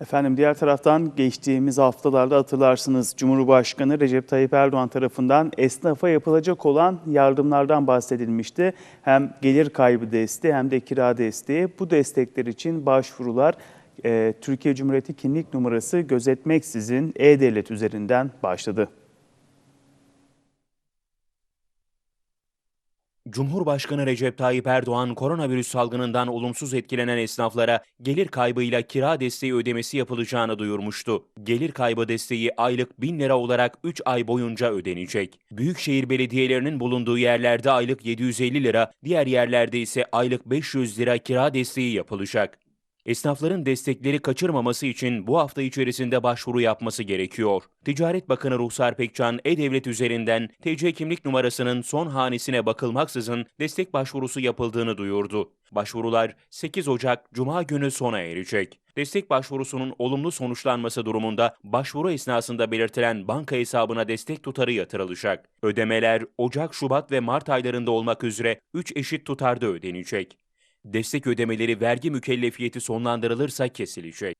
Efendim diğer taraftan geçtiğimiz haftalarda hatırlarsınız Cumhurbaşkanı Recep Tayyip Erdoğan tarafından esnafa yapılacak olan yardımlardan bahsedilmişti. Hem gelir kaybı desteği hem de kira desteği. Bu destekler için başvurular e, Türkiye Cumhuriyeti kimlik numarası gözetmeksizin E-Devlet üzerinden başladı. Cumhurbaşkanı Recep Tayyip Erdoğan koronavirüs salgınından olumsuz etkilenen esnaflara gelir kaybıyla kira desteği ödemesi yapılacağını duyurmuştu. Gelir kaybı desteği aylık 1000 lira olarak 3 ay boyunca ödenecek. Büyükşehir belediyelerinin bulunduğu yerlerde aylık 750 lira, diğer yerlerde ise aylık 500 lira kira desteği yapılacak. Esnafların destekleri kaçırmaması için bu hafta içerisinde başvuru yapması gerekiyor. Ticaret Bakanı Ruhsar Pekcan, E-Devlet üzerinden TC kimlik numarasının son hanesine bakılmaksızın destek başvurusu yapıldığını duyurdu. Başvurular 8 Ocak Cuma günü sona erecek. Destek başvurusunun olumlu sonuçlanması durumunda başvuru esnasında belirtilen banka hesabına destek tutarı yatırılacak. Ödemeler Ocak, Şubat ve Mart aylarında olmak üzere 3 eşit tutarda ödenecek. Destek ödemeleri vergi mükellefiyeti sonlandırılırsa kesilecek.